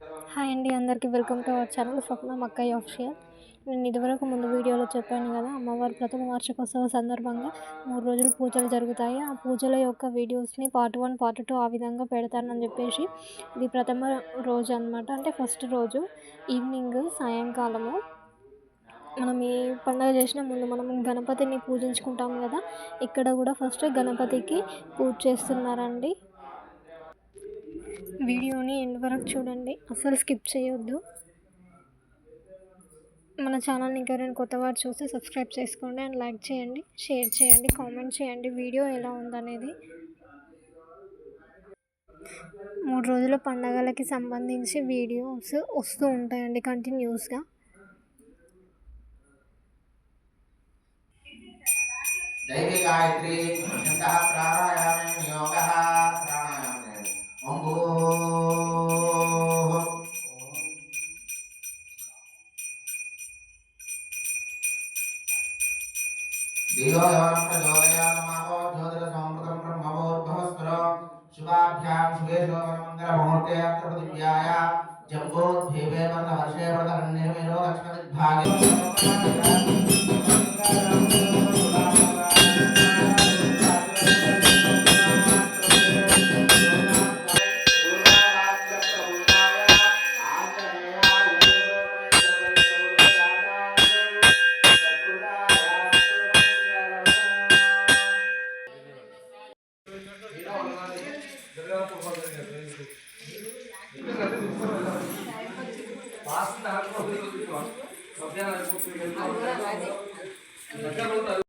Hi అండి అందరికీ welcome to our channel Swapna Makkayya official నేను ఇదివరకు ముందు వీడియోలో చెప్పాను కదా అమ్మవారి ప్రథమ వార్షికోత్సవ సందర్భంగా మూడు రోజులు పూజలు జరుగుతాయి. ఆ పూజల యొక్క వీడియోస్ని పార్ట్ వన్ పార్ట్ టూ ఆ విధంగా పెడతానని చెప్పేసి ఇది ప్రథమ రోజు అనమాట అంటే ఫస్ట్ రోజు ఈవినింగ్ సాయంకాలము. మనం ఏ పండుగ చేసినా ముందు మనం గణపతిని పూజించుకుంటాం కదా ఇక్కడ కూడా ఫస్ట్ గణపతికి పూజ చేస్తున్నారండి. వీడియోని ఎండ్ వరకు చూడండి. అసలు స్కిప్ చేయొద్దు. మన ఛానల్ని ఇంకెవరైనా కొత్త వారు చూస్తే సబ్స్క్రైబ్ చేసుకోండి అండ్ లైక్ చేయండి షేర్ చేయండి కామెంట్ చేయండి. వీడియో ఎలా ఉందనేది మూడు రోజుల పండగలకి సంబంధించి వీడియోస్ వస్తూ ఉంటాయండి కంటిన్యూస్గా. దైవ గాయత్రి ప్రారంభ शुभाभ्याम शुभे शुभमंगल मुहूर्ते अत्र पृथिव्याया जम्बोद्भीवे वर्ष वर्ष अन्ये मेरो दक्षिण ಹಾಕೋದು ಮಧ್ಯಾಹ್ನ